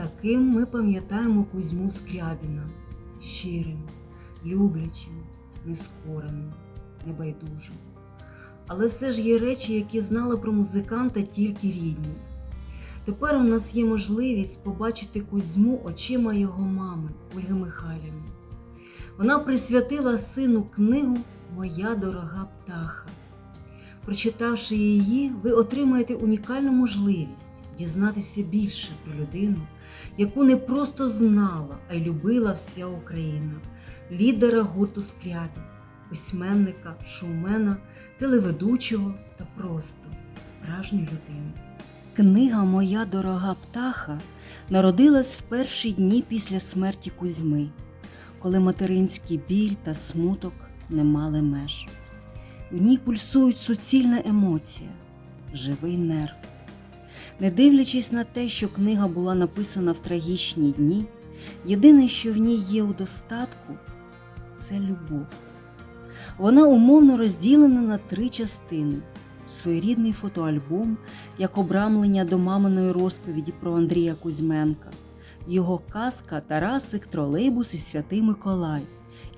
Таким ми пам'ятаємо Кузьму Скрябіна, щирим, люблячим, нескореним, небайдужим. Але все ж є речі, які знали про музиканта тільки рідні. Тепер у нас є можливість побачити Кузьму очима його мами Ольги Михайлівни. Вона присвятила сину книгу Моя дорога птаха. Прочитавши її, ви отримаєте унікальну можливість дізнатися більше про людину, яку не просто знала, а й любила вся Україна, лідера гурту Скрябін, письменника, шоумена, телеведучого та просто справжню людину. Книга Моя дорога птаха народилась в перші дні після смерті Кузьми, коли материнський біль та смуток не мали меж. У ній пульсують суцільна емоція, живий нерв. Не дивлячись на те, що книга була написана в трагічні дні, єдине, що в ній є у достатку, це любов. Вона умовно розділена на три частини: своєрідний фотоальбом, як обрамлення до маминої розповіді про Андрія Кузьменка, його казка Тарасик, тролейбус і святий Миколай,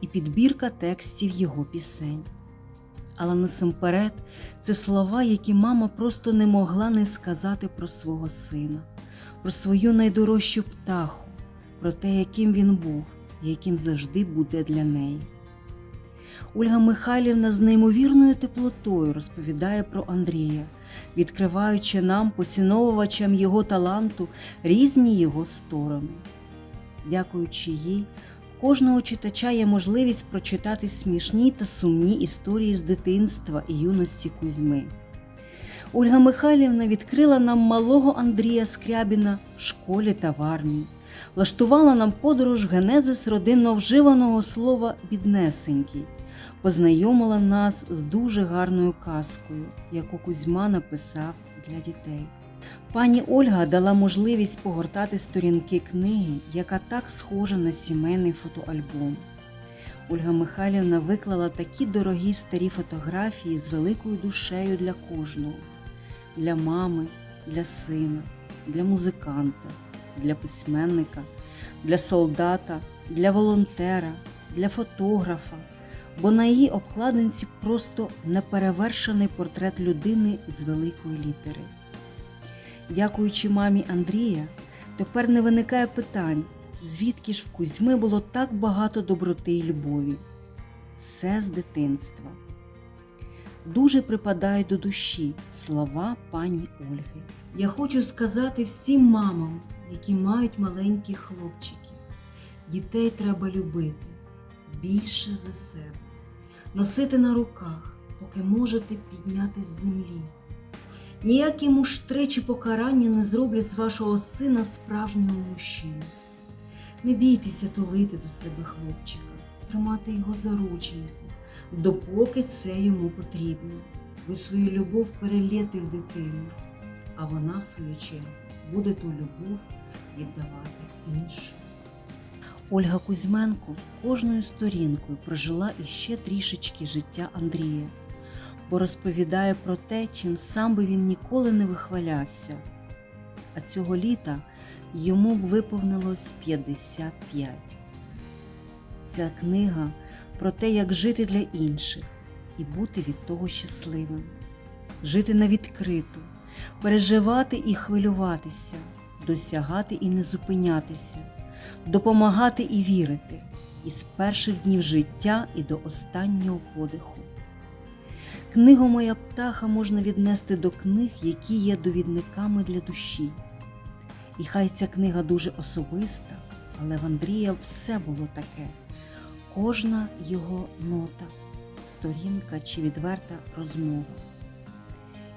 і підбірка текстів його пісень. Але насамперед це слова, які мама просто не могла не сказати про свого сина, про свою найдорожчу птаху, про те, яким він був і яким завжди буде для неї. Ольга Михайлівна з неймовірною теплотою розповідає про Андрія, відкриваючи нам, поціновувачам його таланту, різні його сторони. Дякуючи їй, кожного читача є можливість прочитати смішні та сумні історії з дитинства і юності Кузьми. Ольга Михайлівна відкрила нам малого Андрія Скрябіна в школі та в армії, влаштувала нам подорож в генезис родинно вживаного слова біднесенький, познайомила нас з дуже гарною казкою, яку Кузьма написав для дітей. Пані Ольга дала можливість погортати сторінки книги, яка так схожа на сімейний фотоальбом. Ольга Михайлівна виклала такі дорогі старі фотографії з великою душею для кожного: для мами, для сина, для музиканта, для письменника, для солдата, для волонтера, для фотографа, бо на її обкладинці просто неперевершений портрет людини з великої літери. Дякуючи мамі Андрія, тепер не виникає питань, звідки ж в Кузьми було так багато доброти і любові. Все з дитинства. Дуже припадають до душі слова пані Ольги. Я хочу сказати всім мамам, які мають маленьких хлопчиків. Дітей треба любити більше за себе, носити на руках, поки можете підняти з землі. Ніякі муштри чи покарання не зроблять з вашого сина справжнього мужчину. Не бійтеся тулити до себе хлопчика, тримати його за рученьку, допоки це йому потрібно. Ви свою любов перелєте в дитину, а вона, в свою чергу, буде ту любов віддавати іншим. Ольга Кузьменко кожною сторінкою прожила іще трішечки життя Андрія бо розповідає про те, чим сам би він ніколи не вихвалявся. А цього літа йому б виповнилось 55. Ця книга про те, як жити для інших і бути від того щасливим, жити на відкриту, переживати і хвилюватися, досягати і не зупинятися, допомагати і вірити із перших днів життя і до останнього подиху. Книгу Моя птаха можна віднести до книг, які є довідниками для душі. І хай ця книга дуже особиста, але в Андрія все було таке, кожна його нота, сторінка чи відверта розмова.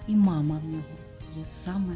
І мама в нього є саме